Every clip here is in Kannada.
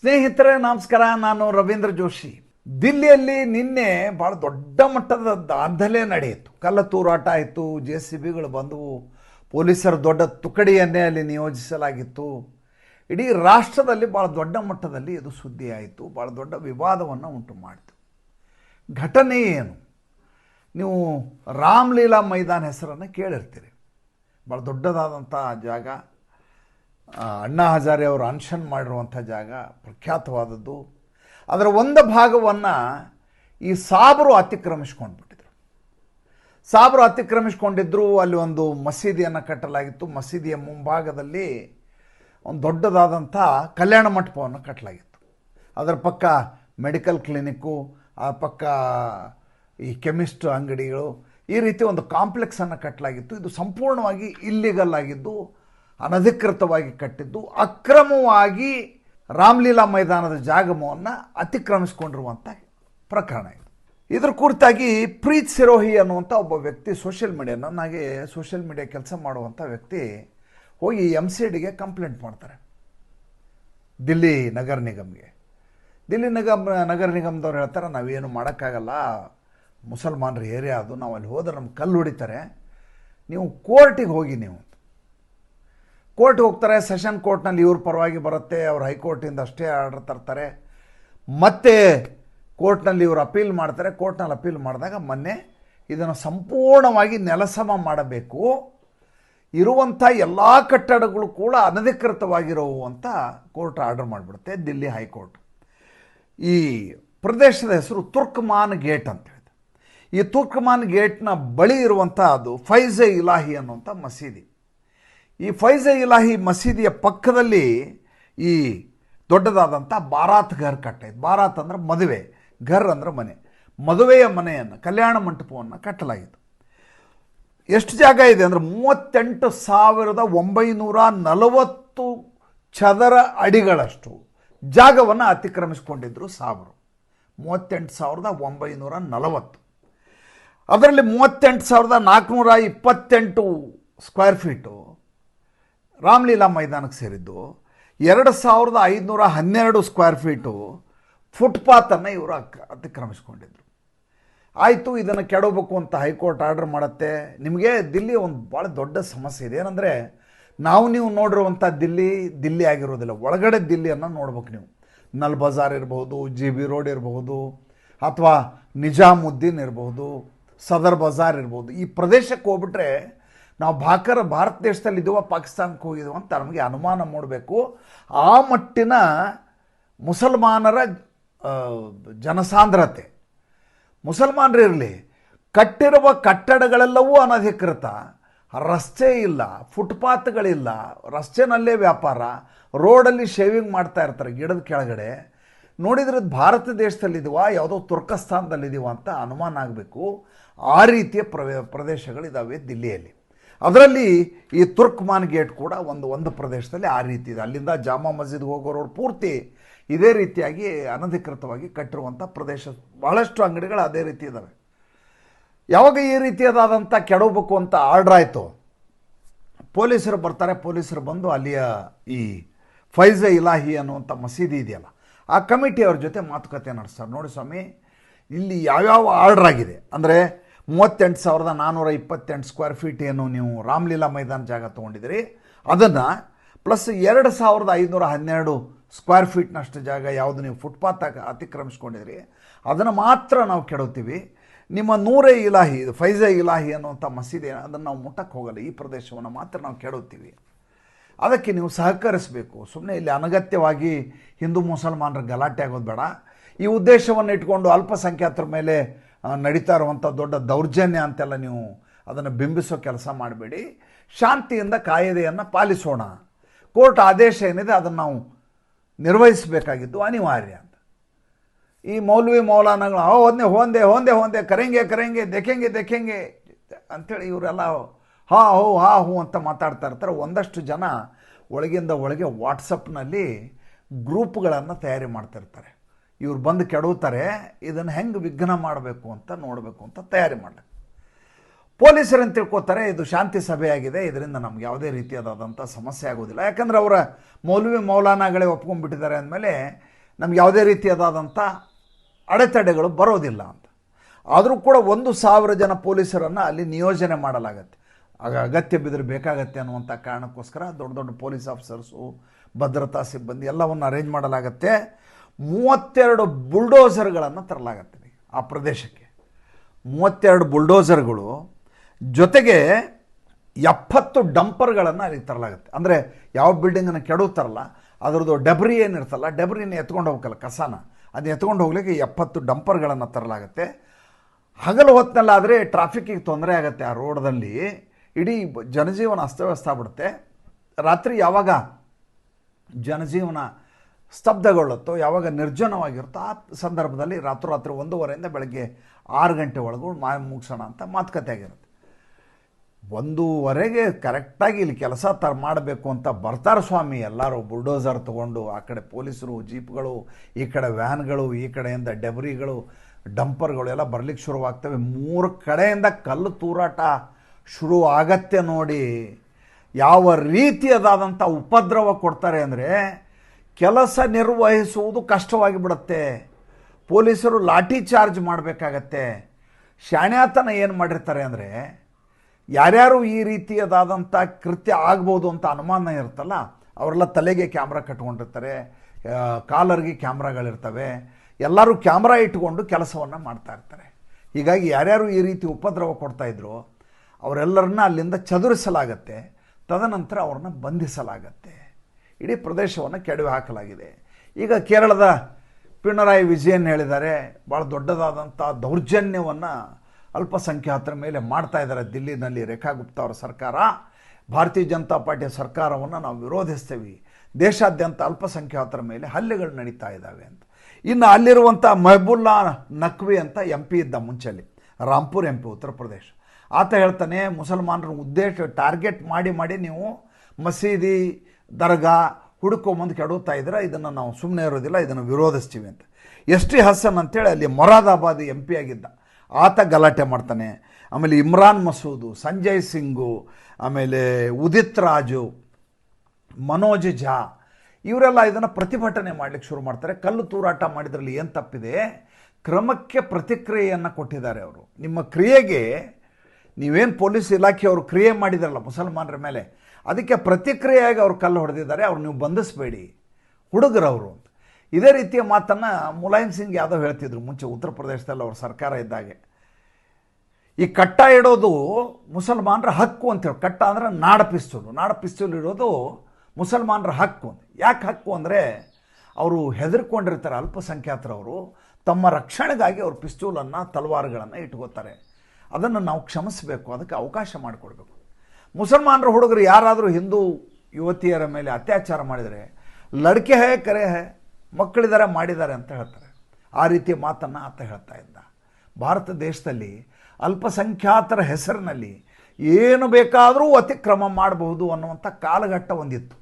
ಸ್ನೇಹಿತರೆ, ನಮಸ್ಕಾರ. ನಾನು ರವೀಂದ್ರ ಜೋಶಿ. ದಿಲ್ಲಿಯಲ್ಲಿ ನಿನ್ನೆ ಭಾಳ ದೊಡ್ಡ ಮಟ್ಟದ ದಾಂಧಲೆ ನಡೆಯಿತು. ಕಲ್ಲ ತೂರಾಟ ಆಯಿತು, ಜೆ ಸಿ ಬಿಗಳು ಬಂದವು ಪೊಲೀಸರ ದೊಡ್ಡ ತುಕಡಿಯನ್ನೇ ಅಲ್ಲಿ ನಿಯೋಜಿಸಲಾಗಿತ್ತು. ಇಡೀ ರಾಷ್ಟ್ರದಲ್ಲಿ ಭಾಳ ದೊಡ್ಡ ಮಟ್ಟದಲ್ಲಿ ಇದು ಸುದ್ದಿ ಆಯಿತು ಭಾಳ ದೊಡ್ಡ ವಿವಾದವನ್ನು ಉಂಟು ಮಾಡಿತು. ಘಟನೆ ಏನು? ನೀವು ರಾಮ್ಲೀಲಾ ಮೈದಾನ ಹೆಸರನ್ನು ಕೇಳಿರ್ತೀರಿ. ಭಾಳ ದೊಡ್ಡದಾದಂಥ ಜಾಗ. ಅಣ್ಣಾ ಹಜಾರೆ ಅವರು ಅನ್ಷನ್ ಮಾಡಿರುವಂಥ ಜಾಗ ಪ್ರಖ್ಯಾತವಾದದ್ದು. ಅದರ ಒಂದು ಭಾಗವನ್ನು ಈ ಸಾಬರು ಅತಿಕ್ರಮಿಸ್ಕೊಂಡು ಬಿಟ್ಟಿದ್ರು ಸಾಬರು ಅತಿಕ್ರಮಿಸ್ಕೊಂಡಿದ್ದರು ಅಲ್ಲಿ ಒಂದು ಮಸೀದಿಯನ್ನು ಕಟ್ಟಲಾಗಿತ್ತು. ಮಸೀದಿಯ ಮುಂಭಾಗದಲ್ಲಿ ಒಂದು ದೊಡ್ಡದಾದಂಥ ಕಲ್ಯಾಣ ಮಂಟಪವನ್ನು ಕಟ್ಟಲಾಗಿತ್ತು ಅದರ ಪಕ್ಕ ಮೆಡಿಕಲ್ ಕ್ಲಿನಿಕ್ಕು, ಆ ಪಕ್ಕ ಈ ಕೆಮಿಸ್ಟ್ ಅಂಗಡಿಗಳು, ಈ ರೀತಿ ಒಂದು ಕಾಂಪ್ಲೆಕ್ಸನ್ನು ಕಟ್ಟಲಾಗಿತ್ತು ಇದು ಸಂಪೂರ್ಣವಾಗಿ ಇಲ್ಲಿಗಲ್ ಆಗಿದ್ದು ಅನಧಿಕೃತವಾಗಿ ಕಟ್ಟಿದ್ದು, ಅಕ್ರಮವಾಗಿ ರಾಮ್ಲೀಲಾ ಮೈದಾನದ ಜಾಗಮವನ್ನು ಅತಿಕ್ರಮಿಸಿಕೊಂಡಿರುವಂಥ ಪ್ರಕರಣ ಇದು. ಇದ್ರ ಕುರಿತಾಗಿ ಪ್ರೀತ್ ಸಿರೋಹಿ ಅನ್ನುವಂಥ ಒಬ್ಬ ವ್ಯಕ್ತಿ ಸೋಷಿಯಲ್ ಮೀಡಿಯಾ ನನಗೆ ಸೋಷಿಯಲ್ ಮೀಡಿಯಾ ಕೆಲಸ ಮಾಡುವಂಥ ವ್ಯಕ್ತಿ ಹೋಗಿ ಎಂ ಸಿ ಡಿಗೆ ಕಂಪ್ಲೇಂಟ್ ಮಾಡ್ತಾರೆ. ದಿಲ್ಲಿ ನಗರ ನಿಗಮ್ಗೆ. ದಿಲ್ಲಿ ನಿಗಮ್, ನಗರ ನಿಗಮದವ್ರು ಹೇಳ್ತಾರೆ, ನಾವೇನು ಮಾಡೋಕ್ಕಾಗಲ್ಲ. ಮುಸಲ್ಮಾನರ ಏರಿಯಾ ಅದು. ನಾವು ಅಲ್ಲಿ ಹೋದ್ರೆ ನಮ್ಗೆ ಕಲ್ಲು ಹೊಡಿತಾರೆ. ನೀವು ಕೋರ್ಟಿಗೆ ಹೋಗಿ ನೀವು. ಕೋರ್ಟ್ ಹೋಗ್ತಾರೆ, ಸೆಷನ್ ಕೋರ್ಟ್ನಲ್ಲಿ ಇವ್ರ ಪರವಾಗಿ ಬರುತ್ತೆ, ಅವ್ರು ಹೈಕೋರ್ಟಿಂದ ಅಷ್ಟೇ ಆರ್ಡರ್ ತರ್ತಾರೆ. ಮತ್ತೆ ಕೋರ್ಟ್ನಲ್ಲಿ ಇವರು ಅಪೀಲ್ ಮಾಡ್ತಾರೆ, ಕೋರ್ಟ್ನಲ್ಲಿ ಅಪೀಲ್ ಮಾಡಿದಾಗ ಮೊನ್ನೆ ಇದನ್ನು ಸಂಪೂರ್ಣವಾಗಿ ನೆಲಸಮ ಮಾಡಬೇಕು. ಇರುವಂಥ ಎಲ್ಲ ಕಟ್ಟಡಗಳು ಕೂಡ ಅನಧಿಕೃತವಾಗಿರೋವು ಅಂತ ಕೋರ್ಟ್ ಆರ್ಡರ್ ಮಾಡಿಬಿಡುತ್ತೆ, ದಿಲ್ಲಿ ಹೈಕೋರ್ಟ್. ಈ ಪ್ರದೇಶದ ಹೆಸರು ತುರ್ಕ್ಮಾನ್ ಗೇಟ್ ಅಂತ ಹೇಳಿದೆ ಈ ತುರ್ಕ್ಮಾನ್ ಗೇಟ್ನ ಬಳಿ ಇರುವಂಥ ಅದು ಫೈಜೆ ಇಲಾಹಿ ಅನ್ನುವಂಥ ಮಸೀದಿ. ಈ ಫೈಜೆ ಇಲಾಹಿ ಮಸೀದಿಯ ಪಕ್ಕದಲ್ಲಿ ಈ ದೊಡ್ಡದಾದಂಥ ಬಾರಾತ್ ಘರ್ ಕಟ್ಟಿದೆ ಬಾರಾತ್ ಅಂದರೆ ಮದುವೆ, ಘರ್ ಅಂದರೆ ಮನೆ. ಮದುವೆಯ ಮನೆಯನ್ನು, ಕಲ್ಯಾಣ ಮಂಟಪವನ್ನು ಕಟ್ಟಲಾಗಿತ್ತು. ಎಷ್ಟು ಜಾಗ ಇದೆ ಅಂದರೆ ಮೂವತ್ತೆಂಟು ಸಾವಿರದ ಒಂಬೈನೂರ ನಲವತ್ತು ಚದರ ಅಡಿಗಳಷ್ಟು ಜಾಗವನ್ನು ಅತಿಕ್ರಮಿಸಿಕೊಂಡಿದ್ದರು ಸಾವಿರ. ಮೂವತ್ತೆಂಟು ಸಾವಿರದ ಒಂಬೈನೂರ ನಲವತ್ತು. ಅದರಲ್ಲಿ ಮೂವತ್ತೆಂಟು ಸಾವಿರದ ನಾಲ್ಕುನೂರ ಇಪ್ಪತ್ತೆಂಟು ಸ್ಕ್ವೇರ್ ಫೀಟು ರಾಮ್ಲೀಲಾ ಮೈದಾನಕ್ಕೆ ಸೇರಿದ್ದು ಎರಡು ಸಾವಿರದ ಐದುನೂರ ಹನ್ನೆರಡು ಸ್ಕ್ವೇರ್ ಫೀಟು ಫುಟ್ಪಾತನ್ನು ಇವರು ಅಕ್, ಅತಿಕ್ರಮಿಸ್ಕೊಂಡಿದ್ರು. ಆಯಿತು, ಇದನ್ನು ಕೆಡಬೇಕು ಅಂತ ಹೈಕೋರ್ಟ್ ಆರ್ಡರ್ ಮಾಡುತ್ತೆ. ನಿಮಗೆ ದಿಲ್ಲಿ ಒಂದು ಭಾಳ ದೊಡ್ಡ ಸಮಸ್ಯೆ ಇದೆ. ಏನಂದರೆ, ನಾವು ನೀವು ನೋಡಿರುವಂಥ ದಿಲ್ಲಿ ದಿಲ್ಲಿ ಆಗಿರೋದಿಲ್ಲ. ಒಳಗಡೆ ದಿಲ್ಲಿಯನ್ನು ನೋಡ್ಬೇಕು ನೀವು. ನಲ್ ಬಜಾರ್ ಇರಬಹುದು, ಜಿ ಬಿ ರೋಡ್ ಇರಬಹುದು, ಅಥವಾ ನಿಜಾಮುದ್ದೀನ್ ಇರಬಹುದು, ಸದರ್ ಬಜಾರ್ ಇರ್ಬೋದು ಈ ಪ್ರದೇಶಕ್ಕೆ ಹೋಗ್ಬಿಟ್ರೆ ನಾವು ಭಾಕರ ಭಾರತ ದೇಶದಲ್ಲಿ ಇದ್ದೀವ ಪಾಕಿಸ್ತಾನಕ್ಕೆ ಹೋಗಿದ್ದೀವ ಅಂತ ನಮಗೆ ಅನುಮಾನ ಮೂಡಬೇಕು. ಆ ಮಟ್ಟಿನ ಮುಸಲ್ಮಾನರ ಜನಸಾಂದ್ರತೆ. ಮುಸಲ್ಮಾನರು ಇರಲಿ, ಕಟ್ಟಿರುವ ಕಟ್ಟಡಗಳೆಲ್ಲವೂ ಅನಧಿಕೃತ. ರಸ್ತೆ ಇಲ್ಲ, ಫುಟ್ಪಾತ್ಗಳಿಲ್ಲ, ರಸ್ತೆನಲ್ಲೇ ವ್ಯಾಪಾರ, ರೋಡಲ್ಲಿ ಶೇವಿಂಗ್ ಮಾಡ್ತಾ ಇರ್ತಾರೆ ಗಿಡದ ಕೆಳಗಡೆ. ನೋಡಿದ್ರೆ ಭಾರತ ದೇಶದಲ್ಲಿದ್ದೀವ ಯಾವುದೋ ತುರ್ಕಸ್ತಾನದಲ್ಲಿದ್ದೀವ ಅಂತ ಅನುಮಾನ ಆಗಬೇಕು. ಆ ರೀತಿಯ ಪ್ರವೇ ಪ್ರದೇಶಗಳಿದ್ದಾವೆ ದಿಲ್ಲಿಯಲ್ಲಿ. ಅದರಲ್ಲಿ ಈ ತುರ್ಕ್ಮಾನ್ ಗೇಟ್ ಕೂಡ ಒಂದು ಒಂದು ಪ್ರದೇಶದಲ್ಲಿ ಆ ರೀತಿ ಇದೆ. ಅಲ್ಲಿಂದ ಜಾಮಾ ಮಸ್ಜಿದ್ಗೆ ಹೋಗೋ ರೋಡ್ ಪೂರ್ತಿ ಇದೇ ರೀತಿಯಾಗಿ ಅನಧಿಕೃತವಾಗಿ ಕಟ್ಟಿರುವಂಥ ಪ್ರದೇಶ. ಬಹಳಷ್ಟು ಅಂಗಡಿಗಳು ಅದೇ ರೀತಿ ಇದ್ದಾವೆ ಯಾವಾಗ ಈ ರೀತಿಯಾದಂಥ ಕೆಡವಬೇಕು ಅಂತ ಆರ್ಡ್ರ್ ಆಯಿತು. ಪೊಲೀಸರು ಬರ್ತಾರೆ, ಪೊಲೀಸರು ಬಂದು ಅಲ್ಲಿಯ ಈ ಫೈಜ ಇಲಾಹಿ ಅನ್ನುವಂಥ ಮಸೀದಿ ಇದೆಯಲ್ಲ, ಆ ಕಮಿಟಿಯವ್ರ ಜೊತೆ ಮಾತುಕತೆ ನಡೆಸ್ತಾರೆ. ನೋಡಿ ಸ್ವಾಮಿ, ಇಲ್ಲಿ ಯಾವ್ಯಾವ ಆರ್ಡ್ರ್ ಆಗಿದೆ? ಅಂದರೆ ಮೂವತ್ತೆಂಟು ಸಾವಿರದ ನಾನ್ನೂರ ಇಪ್ಪತ್ತೆಂಟು ಸ್ಕ್ವೇರ್ ಫೀಟ್ ಏನು ನೀವು ರಾಮ್ಲೀಲಾ ಮೈದಾನ ಜಾಗ ತೊಗೊಂಡಿದ್ದೀರಿ. ಅದನ್ನು ಪ್ಲಸ್ ಎರಡು ಸಾವಿರದ ಐದುನೂರ ಹನ್ನೆರಡು ಸ್ಕ್ವೇರ್ ಫೀಟ್ನಷ್ಟು ಜಾಗ ಯಾವುದು ನೀವು ಫುಟ್ಪಾತ್ ಅತಿಕ್ರಮಿಸ್ಕೊಂಡಿದ್ರಿ ಅದನ್ನು ಮಾತ್ರ ನಾವು ಕೆಡುತ್ತೀವಿ ನಿಮ್ಮ ನೂರೇ ಇಲಾಹಿ ಇದು ಫೈಜೆ ಇಲಾಹಿ ಅನ್ನುವಂಥ ಮಸೀದಿ, ಅದನ್ನು ನಾವು ಮುಟ್ಟಕ್ಕೆ ಹೋಗಲ್ಲ. ಈ ಪ್ರದೇಶವನ್ನು ಮಾತ್ರ ನಾವು ಕೆಡುತ್ತೀವಿ ಅದಕ್ಕೆ ನೀವು ಸಹಕರಿಸಬೇಕು. ಸುಮ್ಮನೆ ಇಲ್ಲಿ ಅನಗತ್ಯವಾಗಿ ಹಿಂದೂ ಮುಸಲ್ಮಾನರ ಗಲಾಟೆ ಆಗೋದು ಬೇಡ. ಈ ಉದ್ದೇಶವನ್ನು ಇಟ್ಕೊಂಡು ಅಲ್ಪಸಂಖ್ಯಾತರ ಮೇಲೆ ನಡೀತಾ ಇರುವಂಥ ದೊಡ್ಡ ದೌರ್ಜನ್ಯ ಅಂತೆಲ್ಲ ನೀವು ಅದನ್ನು ಬಿಂಬಿಸೋ ಕೆಲಸ ಮಾಡಬೇಡಿ. ಶಾಂತಿಯಿಂದ ಕಾಯಿದೆಯನ್ನು ಪಾಲಿಸೋಣ. ಕೋರ್ಟ್ ಆದೇಶ ಏನಿದೆ ಅದನ್ನು ನಾವು ನಿರ್ವಹಿಸಬೇಕಾಗಿದ್ದು ಅನಿವಾರ್ಯ ಅಂತ. ಈ ಮೌಲ್ವಿ ಮೌಲಾನಗಳು, ಹೋ, ಒಂದೇ ಹೋಂದೆ ಹೊಂದೆ ಹೊಂದೆ ಕರೆಂಗೆ ಕರೆಂಗೆ, ದೆಕೆಂಗೆ ದೆಕೆಂಗೆ ಅಂಥೇಳಿ ಇವರೆಲ್ಲ ಹಾ, ಹೋ, ಹಾ, ಹೂ ಅಂತ ಮಾತಾಡ್ತಾ ಇರ್ತಾರೆ. ಒಂದಷ್ಟು ಜನ ಒಳಗಿಂದ ಒಳಗೆ ವಾಟ್ಸಪ್ನಲ್ಲಿ ಗ್ರೂಪ್ಗಳನ್ನು ತಯಾರಿ ಮಾಡ್ತಿರ್ತಾರೆ ಇವ್ರು ಬಂದು ಕೆಡವುತ್ತಾರೆ ಇದನ್ನು ಹೆಂಗೆ ವಿಘ್ನ ಮಾಡಬೇಕು ಅಂತ ನೋಡಬೇಕು ಅಂತ ತಯಾರಿ ಮಾಡಲಿ. ಪೊಲೀಸರನ್ನು ತಿಳ್ಕೋತಾರೆ, ಇದು ಶಾಂತಿ ಸಭೆಯಾಗಿದೆ, ಇದರಿಂದ ನಮ್ಗೆ ಯಾವುದೇ ರೀತಿಯಾದಂಥ ಸಮಸ್ಯೆ ಆಗೋದಿಲ್ಲ. ಯಾಕಂದರೆ ಅವರ ಮೌಲ್ವಿ ಮೌಲಾನಾಗಳೇ ಒಪ್ಕೊಂಡ್ಬಿಟ್ಟಿದ್ದಾರೆ ಅಂದಮೇಲೆ ನಮ್ಗೆ ಯಾವುದೇ ರೀತಿಯಾದಂಥ ಅಡೆತಡೆಗಳು ಬರೋದಿಲ್ಲ ಅಂತ. ಆದರೂ ಕೂಡ ಒಂದು ಸಾವಿರ ಜನ ಪೊಲೀಸರನ್ನು ಅಲ್ಲಿ ನಿಯೋಜನೆ ಮಾಡಲಾಗತ್ತೆ. ಆಗ ಅಗತ್ಯ ಬಿದ್ದರೆ ಬೇಕಾಗತ್ತೆ ಅನ್ನುವಂಥ ಕಾರಣಕ್ಕೋಸ್ಕರ ದೊಡ್ಡ ದೊಡ್ಡ ಪೊಲೀಸ್ ಆಫೀಸರ್ಸು, ಭದ್ರತಾ ಸಿಬ್ಬಂದಿ ಎಲ್ಲವನ್ನು ಅರೇಂಜ್ ಮಾಡಲಾಗತ್ತೆ. ಮೂವತ್ತೆರಡು ಬುಲ್ಡೋಸರ್ಗಳನ್ನು ತರಲಾಗತ್ತೆ ಆ ಪ್ರದೇಶಕ್ಕೆ. ಮೂವತ್ತೆರಡು ಬುಲ್ಡೋಸರ್ಗಳು ಜೊತೆಗೆ ಎಪ್ಪತ್ತು ಡಂಪರ್ಗಳನ್ನು ಅಲ್ಲಿ ತರಲಾಗುತ್ತೆ. ಅಂದರೆ ಯಾವ ಬಿಲ್ಡಿಂಗನ್ನು ಕೆಡುತ್ತಾರಲ್ಲ ಅದರದ್ದು ಡೆಬ್ರಿ ಏನಿರ್ತಲ್ಲ ಡಬರಿನ ಎತ್ಕೊಂಡು ಹೋಗ್ಬೇಕಲ್ಲ ಕಸನ. ಅದನ್ನ ಎತ್ಕೊಂಡು ಹೋಗ್ಲಿಕ್ಕೆ ಎಪ್ಪತ್ತು ಡಂಪರ್ಗಳನ್ನು ತರಲಾಗುತ್ತೆ. ಹಗಲು ಹೊತ್ತಿನಲ್ಲಾದರೆ ಟ್ರಾಫಿಕ್ಕಿಗೆ ತೊಂದರೆ ಆಗುತ್ತೆ ಆ ರೋಡ್ದಲ್ಲಿ. ಇಡೀ ಜನಜೀವನ ಅಸ್ತವ್ಯಸ್ತ ಆಗ್ಬಿಡುತ್ತೆ. ರಾತ್ರಿ ಯಾವಾಗ ಜನಜೀವನ ಸ್ತಬ್ಧಗೊಳ್ಳುತ್ತೋ, ಯಾವಾಗ ನಿರ್ಜನವಾಗಿರುತ್ತೋ ಆ ಸಂದರ್ಭದಲ್ಲಿ ರಾತ್ರೋರಾತ್ರಿ ಒಂದೂವರೆಯಿಂದ ಬೆಳಗ್ಗೆ ಆರು ಗಂಟೆ ಒಳಗೂ ಮಾ ಮುಗಿಸೋಣ ಅಂತ ಮಾತುಕತೆ ಆಗಿರುತ್ತೆ. ಒಂದೂವರೆಗೆ ಕರೆಕ್ಟಾಗಿ ಇಲ್ಲಿ ಕೆಲಸ ತರ ಮಾಡಬೇಕು ಅಂತ ಬರ್ತಾರೆ ಸ್ವಾಮಿ. ಎಲ್ಲರೂ ಬುಲ್ಡೋಸರ್ ತೊಗೊಂಡು ಆ ಕಡೆ ಪೊಲೀಸರು, ಜೀಪ್ಗಳು, ಈ ಕಡೆ ವ್ಯಾನ್ಗಳು, ಈ ಕಡೆಯಿಂದ ಡೆಬ್ರಿಗಳು, ಡಂಪರ್ಗಳು ಎಲ್ಲ ಬರ್ಲಿಕ್ಕೆ ಶುರುವಾಗ್ತವೆ. ಮೂರು ಕಡೆಯಿಂದ ಕಲ್ಲು ತೂರಾಟ ಶುರು ಆಗತ್ತೆ ನೋಡಿ. ಯಾವ ರೀತಿಯದಾದಂಥ ಉಪದ್ರವ ಕೊಡ್ತಾರೆ ಅಂದರೆ ಕೆಲಸ ನಿರ್ವಹಿಸುವುದು ಕಷ್ಟವಾಗಿ ಬಿಡುತ್ತೆ ಪೊಲೀಸರು ಲಾಠಿ ಚಾರ್ಜ್ ಮಾಡಬೇಕಾಗತ್ತೆ. ಶಾಣ್ಯಾತನ ಏನು ಮಾಡಿರ್ತಾರೆ ಅಂದರೆ, ಯಾರ್ಯಾರು ಈ ರೀತಿಯದಾದಂಥ ಕೃತ್ಯ ಆಗ್ಬೋದು ಅಂತ ಅನುಮಾನ ಇರುತ್ತಲ್ಲ, ಅವರೆಲ್ಲ ತಲೆಗೆ ಕ್ಯಾಮ್ರಾ ಕಟ್ಕೊಂಡಿರ್ತಾರೆ ಕಾಲರ್ಗೆ ಕ್ಯಾಮ್ರಾಗಳಿರ್ತವೆ, ಎಲ್ಲರೂ ಕ್ಯಾಮ್ರಾ ಇಟ್ಕೊಂಡು ಕೆಲಸವನ್ನು ಮಾಡ್ತಾ ಇರ್ತಾರೆ. ಹೀಗಾಗಿ ಯಾರ್ಯಾರು ಈ ರೀತಿ ಉಪದ್ರವ ಕೊಡ್ತಾಯಿದ್ರು ಅವರೆಲ್ಲರನ್ನ ಅಲ್ಲಿಂದ ಚದುರಿಸಲಾಗತ್ತೆ, ತದನಂತರ ಅವ್ರನ್ನ ಬಂಧಿಸಲಾಗತ್ತೆ. ಇಡೀ ಪ್ರದೇಶವನ್ನು ಕೆಡವಿ ಹಾಕಲಾಗಿದೆ. ಈಗ ಕೇರಳದ ಪಿಣರಾಯಿ ವಿಜಯನ್ ಹೇಳಿದ್ದಾರೆ ಭಾಳ ದೊಡ್ಡದಾದಂಥ ದೌರ್ಜನ್ಯವನ್ನು ಅಲ್ಪಸಂಖ್ಯಾತರ ಮೇಲೆ ಮಾಡ್ತಾ ಇದ್ದಾರೆ ದಿಲ್ಲಿನಲ್ಲಿ ರೇಖಾ ಗುಪ್ತಾ ಅವರ ಸರ್ಕಾರ. ಭಾರತೀಯ ಜನತಾ ಪಾರ್ಟಿಯ ಸರ್ಕಾರವನ್ನು ನಾವು ವಿರೋಧಿಸ್ತೇವೆ. ದೇಶಾದ್ಯಂತ ಅಲ್ಪಸಂಖ್ಯಾತರ ಮೇಲೆ ಹಲ್ಲೆಗಳು ನಡೀತಾ ಇದ್ದಾವೆ ಅಂತ. ಇನ್ನು ಅಲ್ಲಿರುವಂಥ ಮೆಹಬುಲ್ಲಾ ನಕ್ವಿ ಅಂತ ಎಂ ಪಿ ಇದ್ದ ಮುಂಚೆಲಿ ರಾಂಪುರ್ ಎಂ ಪಿ, ಉತ್ತರ ಪ್ರದೇಶ. ಆತ ಹೇಳ್ತಾನೆ, ಮುಸಲ್ಮಾನರ ಉದ್ದೇಶ, ಟಾರ್ಗೆಟ್ ಮಾಡಿ ಮಾಡಿ ನೀವು ಮಸೀದಿ ದರ್ಗಾ ಹುಡುಕೊಂಬಂದು ಕೆಡುತ್ತಾ ಇದ್ರೆ ಇದನ್ನು ನಾವು ಸುಮ್ಮನೆ ಇರೋದಿಲ್ಲ, ಇದನ್ನು ವಿರೋಧಿಸ್ತೀವಿ ಅಂತ. ಎಸ್ ಟಿ ಹಸನ್ ಅಂತೇಳಿ ಅಲ್ಲಿ ಮೊರಾದಾಬಾದ್ ಎಂ ಪಿ ಆಗಿದ್ದ. ಆತ ಗಲಾಟೆ ಮಾಡ್ತಾನೆ. ಆಮೇಲೆ ಇಮ್ರಾನ್ ಮಸೂದು, ಸಂಜಯ್ ಸಿಂಗು, ಆಮೇಲೆ ಉದಿತ್ ರಾಜು, ಮನೋಜ್ ಝಾ, ಇವರೆಲ್ಲ ಇದನ್ನು ಪ್ರತಿಭಟನೆ ಮಾಡಲಿಕ್ಕೆ ಶುರು ಮಾಡ್ತಾರೆ. ಕಲ್ಲು ತೂರಾಟ ಮಾಡಿದ್ರಲ್ಲಿ ಏನು ತಪ್ಪಿದೆ? ಕ್ರಮಕ್ಕೆ ಪ್ರತಿಕ್ರಿಯೆಯನ್ನು ಕೊಟ್ಟಿದ್ದಾರೆ ಅವರು. ನಿಮ್ಮ ಕ್ರಿಯೆಗೆ ನೀವೇನು ಪೊಲೀಸ್ ಇಲಾಖೆಯವರು ಕ್ರಿಯೆ ಮಾಡಿದಾರಲ್ಲ, ಮುಸಲ್ಮಾನರ ಮೇಲೆ ಅದಕ್ಕೆ ಪ್ರತಿಕ್ರಿಯೆಯಾಗಿ ಅವ್ರು ಕಲ್ಲು ಹೊಡೆದಿದ್ದಾರೆ. ಅವ್ರು ನೀವು ಬಂಧಿಸಬೇಡಿ. ಹುಡುಗರವರು. ಇದೇ ರೀತಿಯ ಮಾತನ್ನು ಮುಲಾಯಂ ಸಿಂಗ್ ಯಾದವ್ ಹೇಳ್ತಿದ್ರು ಮುಂಚೆ ಉತ್ತರ ಪ್ರದೇಶದಲ್ಲಿ ಅವ್ರ ಸರ್ಕಾರ ಇದ್ದಾಗೆ. ಈ ಕಟ್ಟ ಇಡೋದು ಮುಸಲ್ಮಾನರ ಹಕ್ಕು ಅಂತೇಳಿ ಕಟ್ಟ ಅಂದರೆ ನಾಡ ಪಿಸ್ತೂಲು. ನಾಡ ಪಿಸ್ತೂಲ್ ಇಡೋದು ಮುಸಲ್ಮಾನರ ಹಕ್ಕು ಅಂತ. ಯಾಕೆ ಹಕ್ಕು ಅಂದರೆ ಅವರು ಹೆದರ್ಕೊಂಡಿರ್ತಾರೆ ಅಲ್ಪಸಂಖ್ಯಾತರವರು. ತಮ್ಮ ರಕ್ಷಣೆಗಾಗಿ ಅವರು ಪಿಸ್ತೂಲನ್ನು, ತಲವಾರುಗಳನ್ನು ಇಟ್ಕೋತಾರೆ. ಅದನ್ನು ನಾವು ಕ್ಷಮಿಸಬೇಕು. ಅದಕ್ಕೆ ಅವಕಾಶ ಮಾಡಿಕೊಡ್ಬೇಕು. ಮುಸಲ್ಮಾನರ ಹುಡುಗರು ಯಾರಾದರೂ ಹಿಂದೂ ಯುವತಿಯರ ಮೇಲೆ ಅತ್ಯಾಚಾರ ಮಾಡಿದರೆ, ಲಡ್ಕೆ ಹೇ, ಕರೆ ಹೇ ಮಕ್ಕಳಿದ್ದಾರೆ ಮಾಡಿದ್ದಾರೆ ಅಂತ ಹೇಳ್ತಾರೆ. ಆ ರೀತಿಯ ಮಾತನ್ನು ಆತ ಹೇಳ್ತಾ ಇದ್ದ. ಭಾರತ ದೇಶದಲ್ಲಿ ಅಲ್ಪಸಂಖ್ಯಾತರ ಹೆಸರಿನಲ್ಲಿ ಏನು ಬೇಕಾದರೂ ಅತಿಕ್ರಮ ಮಾಡಬಹುದು ಅನ್ನುವಂಥ ಕಾಲಘಟ್ಟ ಒಂದಿತ್ತು.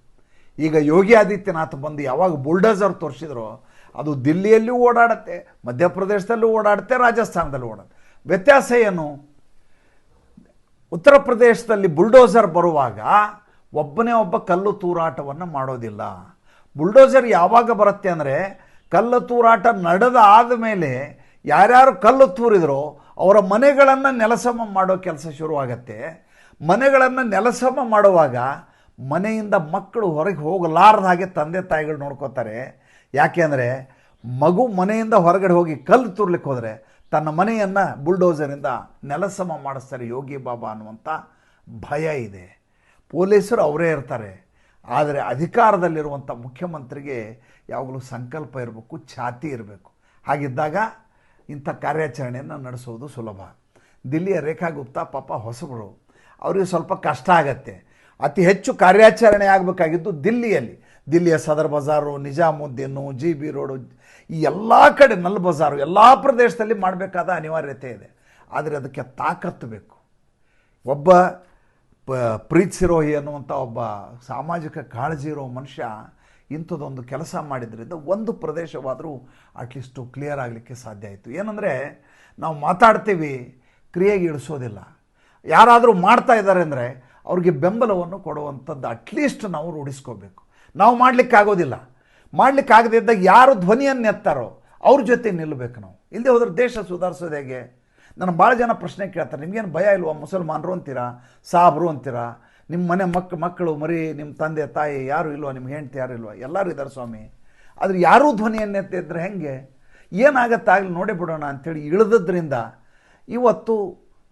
ಈಗ ಯೋಗಿ ಆದಿತ್ಯನಾಥ್ ಬಂದು ಯಾವಾಗ ಬುಲ್ಡೋಸರ್ ತೋರಿಸಿದ್ರೋ, ಅದು ದಿಲ್ಲಿಯಲ್ಲೂ ಓಡಾಡುತ್ತೆ, ಮಧ್ಯಪ್ರದೇಶದಲ್ಲೂ ಓಡಾಡುತ್ತೆ, ರಾಜಸ್ಥಾನದಲ್ಲೂ ಓಡಾಡುತ್ತೆ. ವ್ಯತ್ಯಾಸ ಏನು? ಉತ್ತರ ಪ್ರದೇಶದಲ್ಲಿ ಬುಲ್ಡೋಸರ್ ಬರುವಾಗ ಒಬ್ಬನೇ ಒಬ್ಬ ಕಲ್ಲು ತೂರಾಟವನ್ನು ಮಾಡೋದಿಲ್ಲ. ಬುಲ್ಡೋಸರ್ ಯಾವಾಗ ಬರುತ್ತೆ ಅಂದರೆ ಕಲ್ಲು ತೂರಾಟ ನಡೆದ ಆದಮೇಲೆ ಯಾರ್ಯಾರು ಕಲ್ಲು ತೂರಿದ್ರೋ ಅವರ ಮನೆಗಳನ್ನು ನೆಲಸಮ ಮಾಡೋ ಕೆಲಸ ಶುರುವಾಗತ್ತೆ. ಮನೆಗಳನ್ನು ನೆಲಸಮ ಮಾಡುವಾಗ ಮನೆಯಿಂದ ಮಕ್ಕಳು ಹೊರಗೆ ಹೋಗಲಾರ್ದ ಹಾಗೆ ತಂದೆ ತಾಯಿಗಳು ನೋಡ್ಕೋತಾರೆ. ಯಾಕೆಂದರೆ ಮಗು ಮನೆಯಿಂದ ಹೊರಗಡೆ ಹೋಗಿ ಕಲ್ಲು ತೂರ್ಲಿಕ್ಕೆ ಹೋದರೆ ತನ್ನ ಮನೆಯನ್ನು ಬುಲ್ಡೋಸರಿಂದ ನೆಲಸಮ ಮಾಡಿಸ್ತಾರೆ ಯೋಗಿ ಬಾಬಾ ಅನ್ನುವಂಥ ಭಯ ಇದೆ. ಪೊಲೀಸರು ಅವರೇ ಇರ್ತಾರೆ. ಆದರೆ ಅಧಿಕಾರದಲ್ಲಿರುವಂಥ ಮುಖ್ಯಮಂತ್ರಿಗೆ ಯಾವಾಗಲೂ ಸಂಕಲ್ಪ ಇರಬೇಕು, ಛಾತಿ ಇರಬೇಕು. ಹಾಗಿದ್ದಾಗ ಇಂಥ ಕಾರ್ಯಾಚರಣೆಯನ್ನು ನಡೆಸೋದು ಸುಲಭ. ದಿಲ್ಲಿಯ ರೇಖಾ ಗುಪ್ತಾ ಪಾಪ ಹೊಸಬರು. ಅವರಿಗೆ ಸ್ವಲ್ಪ ಕಷ್ಟ ಆಗತ್ತೆ. ಅತಿ ಹೆಚ್ಚು ಕಾರ್ಯಾಚರಣೆ ಆಗಬೇಕಾಗಿದ್ದು ದಿಲ್ಲಿಯಲ್ಲಿ. ದಿಲ್ಲಿಯ Sadar Bazaar, Nizamuddin, G B road, ಈ ಎಲ್ಲ ಕಡೆ ನಲ್ ಬಜಾರು, ಎಲ್ಲ ಪ್ರದೇಶದಲ್ಲಿ ಮಾಡಬೇಕಾದ ಅನಿವಾರ್ಯತೆ ಇದೆ. ಆದರೆ ಅದಕ್ಕೆ ತಾಕತ್ತು ಬೇಕು. ಒಬ್ಬ ಪ ಪ್ರೀತಿಸಿರೋಹಿ ಅನ್ನುವಂಥ ಒಬ್ಬ ಸಾಮಾಜಿಕ ಕಾಳಜಿ ಇರೋ ಮನುಷ್ಯ ಇಂಥದ್ದೊಂದು ಕೆಲಸ ಮಾಡಿದ್ರಿಂದ ಒಂದು ಪ್ರದೇಶವಾದರೂ ಅಟ್ಲೀಸ್ಟು ಕ್ಲಿಯರ್ ಆಗಲಿಕ್ಕೆ ಸಾಧ್ಯ ಆಯಿತು. ಏನಂದರೆ, ನಾವು ಮಾತಾಡ್ತೀವಿ, ಕ್ರಿಯೆಗೆ ಇಳಿಸೋದಿಲ್ಲ. ಯಾರಾದರೂ ಮಾಡ್ತಾ ಇದ್ದಾರೆ ಅಂದರೆ ಅವ್ರಿಗೆ ಬೆಂಬಲವನ್ನು ಕೊಡುವಂಥದ್ದು ಅಟ್ಲೀಸ್ಟ್ ನಾವು ರೂಢಿಸ್ಕೋಬೇಕು. ನಾವು ಮಾಡಲಿಕ್ಕಾಗೋದಿಲ್ಲ. ಮಾಡಲಿಕ್ಕಾಗದೇ ಇದ್ದಾಗ ಯಾರು ಧ್ವನಿಯನ್ನು ಎತ್ತಾರೋ ಅವ್ರ ಜೊತೆ ನಿಲ್ಲಬೇಕು ನಾವು. ಇಲ್ಲದೆ ಹೋದ್ರೆ ದೇಶ ಸುಧಾರಿಸೋದು ಹೇಗೆ? ನಾನು ಭಾಳ ಜನ ಪ್ರಶ್ನೆ ಕೇಳ್ತಾರೆ, ನಿಮಗೇನು ಭಯ ಇಲ್ವಾ? ಮುಸಲ್ಮಾನರು ಅಂತೀರಾ? ಸಾಬ್ರು ಅಂತೀರಾ? ನಿಮ್ಮ ಮನೆ ಮಕ್, ಮಕ್ಕಳು, ಮರಿ ನಿಮ್ಮ ತಂದೆ, ತಾಯಿ ಯಾರು ಇಲ್ವಾ? ನಿಮ್ಮ ಹೆಂಡತಿ ಯಾರು ಇಲ್ವಾ? ಎಲ್ಲರೂ ಇದ್ದಾರೆ ಸ್ವಾಮಿ. ಆದರೆ ಯಾರೂ ಧ್ವನಿಯನ್ನು ಎತ್ತಿದ್ರೆ ಹೆಂಗೆ? ಏನಾಗತ್ತಾಗಲಿ ನೋಡೇ ಬಿಡೋಣ ಅಂಥೇಳಿ ಇಳಿದ್ರಿಂದ ಇವತ್ತು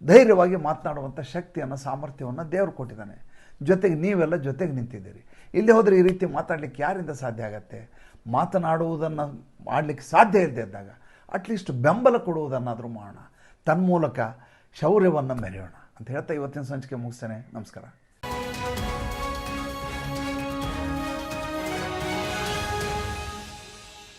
ಧೈರ್ಯವಾಗಿ ಮಾತನಾಡುವಂಥ ಶಕ್ತಿಯನ್ನು, ಸಾಮರ್ಥ್ಯವನ್ನು ದೇವರು ಕೊಟ್ಟಿದ್ದಾನೆ. ಜೊತೆಗೆ ನೀವೆಲ್ಲ ಜೊತೆಗೆ ನಿಂತಿದ್ದೀರಿ. ಇಲ್ಲಿ ಹೋದರೆ ಈ ರೀತಿ ಮಾತಾಡಲಿಕ್ಕೆ ಯಾರಿಂದ ಸಾಧ್ಯ ಆಗತ್ತೆ? ಮಾತನಾಡುವುದನ್ನು ಮಾಡಲಿಕ್ಕೆ ಸಾಧ್ಯ ಇಲ್ಲದೇ ಇದ್ದಾಗ ಅಟ್ಲೀಸ್ಟ್ ಬೆಂಬಲ ಕೊಡುವುದನ್ನಾದರೂ ಮಾಡೋಣ. ತನ್ಮೂಲಕ ಶೌರ್ಯವನ್ನು ಮೆರೆಯೋಣ ಅಂತ ಹೇಳ್ತಾ ಇವತ್ತಿನ ಸಂಚಿಕೆ ಮುಗಿಸ್ತೇನೆ. ನಮಸ್ಕಾರ.